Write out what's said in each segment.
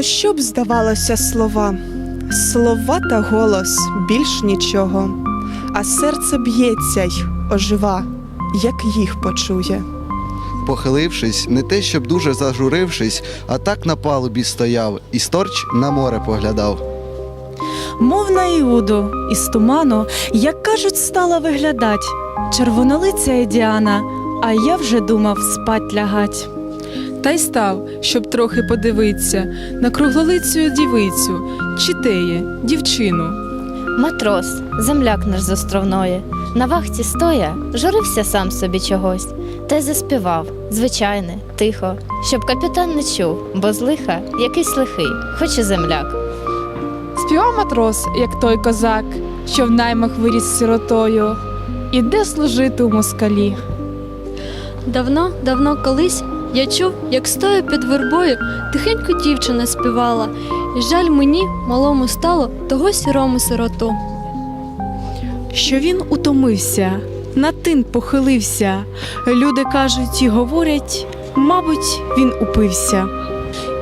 Ну, що б здавалося слова? Слова та голос більш нічого, а серце б'ється й ожива, як їх почує. Похилившись, не те, щоб дуже зажурившись, а так на палубі стояв і сторч на море поглядав. Мов на Іуду, із туману, як кажуть, стала виглядать. Червонолиця є Діана, а я вже думав спать лягать. Та й став, щоб трохи подивитися на круглолицю дівицю, чи теє, дівчину. Матрос, земляк наш з островної, на вахті стоя, журився сам собі чогось, та й заспівав, звичайне, тихо, щоб капітан не чув, бо з лиха якийсь лихий, хоч і земляк. Співав матрос, як той козак, що в наймах виріс сиротою, іде служити у москалі. Давно, давно колись я чув, як стоя під вербою, тихенько дівчина співала, і жаль мені, малому стало, того сірому сироту. Що він утомився, на тин похилився. Люди кажуть і говорять, мабуть, він упився.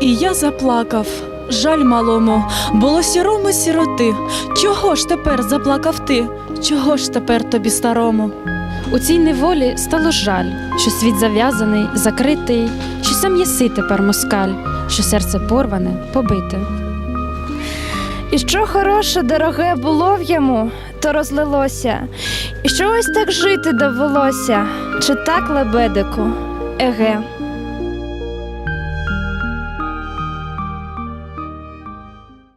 І я заплакав. Жаль малому, було сірому сіроти. Чого ж тепер заплакав ти? Чого ж тепер тобі старому? У цій неволі стало жаль, що світ зав'язаний, закритий, що сам єси тепер москаль, що серце порване, побите. І що хороше, дороге було в йому, то розлилося, і що ось так жити довелося, чи так, лебедику? Еге,